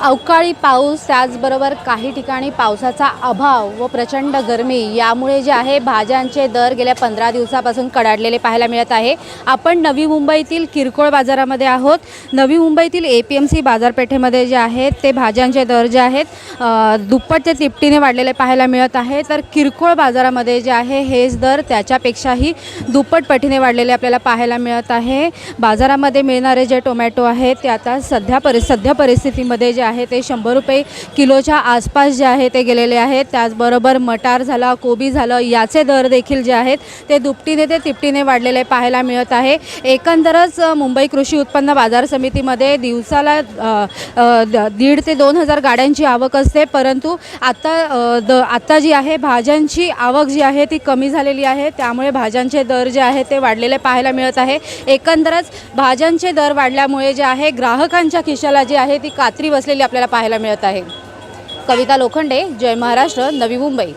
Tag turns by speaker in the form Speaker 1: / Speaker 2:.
Speaker 1: अवकाळी पाऊस त्याचबरोबर काही ठिकाणी पावसाचा अभाव व प्रचंड गरमी यामुळे जे आहे भाज्यांचे दर गेल्या पंधरा दिवसापासून कडाडलेले पाहायला मिळत आहे. आपण नवी मुंबईतील किरकोळ बाजारामध्ये आहोत. नवी मुंबईतील ए पी एम सी बाजारपेठेमध्ये जे आहेत ते भाज्यांचे दर जे आहेत दुप्पट ते तिपटीने वाढलेले पाहायला मिळत आहे. तर किरकोळ बाजारामध्ये जे आहे हेच दर त्याच्यापेक्षाही दुप्पट पटीने वाढलेले आपल्याला पाहायला मिळत आहे. बाजारामध्ये मिळणारे जे टोमॅटो आहेत ते आता सध्या परि सध्या परिस्थितीमध्ये जे आहे ते शंभर रुपये किलोच्या आसपास जे आहे ते गेलेले आहेत. त्याचबरोबर मटार झाला कोबी झालं याचे दर देखील जे आहेत ते दुपटीने ते तिपटीने वाढलेले पाहायला मिळत आहे. एकंदरच मुंबई कृषी उत्पन्न बाजार समितीमध्ये दिवसाला द- दीड ते दोन हजार गाड्यांची आवक असते. परंतु आत्ता द आता जी आहे भाज्यांची आवक जी आहे ती कमी झालेली आहे. त्यामुळे भाज्यांचे दर जे आहे ते वाढलेले पाहायला मिळत आहे. एकंदरच भाज्यांचे दर वाढल्यामुळे जे आहे ग्राहकांच्या खिशाला जी आहे ती कात्री बसलेली आपल्याला पाहायला मिळत आहे. कविता लोखंडे जय महाराष्ट्र नवी मुंबई.